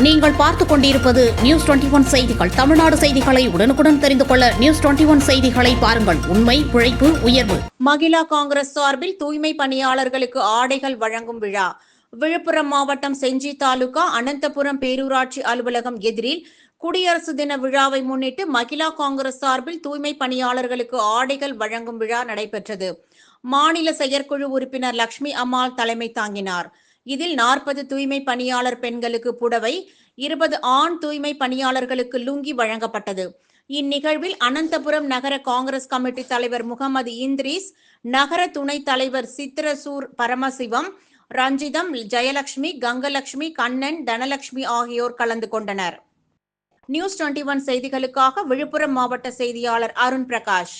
நீங்கள் பார்த்துக் கொண்டிருப்பது நியூஸ் டுவெண்டி ஒன் செய்திகள். தமிழ்நாடு செய்திகளை உடனுக்குடன் தெரிந்து கொள்ள நியூஸ் டுவெண்டி ஒன் செய்திகளை பாருங்கள். உண்மை உழைப்பு உயர்வு. மகிழா காங்கிரஸ் சார்பில் தூய்மை பணியாளர்களுக்கு ஆடைகள் வழங்கும் விழா. விழுப்புரம் மாவட்டம் செஞ்சி தாலுகா அனந்தபுரம் பேரூராட்சி அலுவலகம் எதிரில் குடியரசு தின விழாவை முன்னிட்டு மகிழா காங்கிரஸ் சார்பில் தூய்மை பணியாளர்களுக்கு ஆடைகள் வழங்கும் விழா நடைபெற்றது. மாநில செயற்குழு உறுப்பினர் லட்சுமி அம்மாள் தலைமை தாங்கினார். இதில் நாற்பது தூய்மை பணியாளர் பெண்களுக்கு புடவை இருபது ஆண் தூய்மை பணியாளர்களுக்கு லுங்கி வழங்கப்பட்டது. இந்நிகழ்வில் அனந்தபுரம் நகர காங்கிரஸ் கமிட்டி தலைவர் முகமது இந்திரீஸ் நகர துணைத் தலைவர் சித்திரசூர் பரமசிவம் ரஞ்சிதம் ஜெயலட்சுமி கங்கலட்சுமி கண்ணன் தனலட்சுமி ஆகியோர் கலந்து கொண்டனர். நியூஸ் டுவெண்டி ஒன் செய்திகளுக்காக விழுப்புரம் மாவட்ட செய்தியாளர் அருண் பிரகாஷ்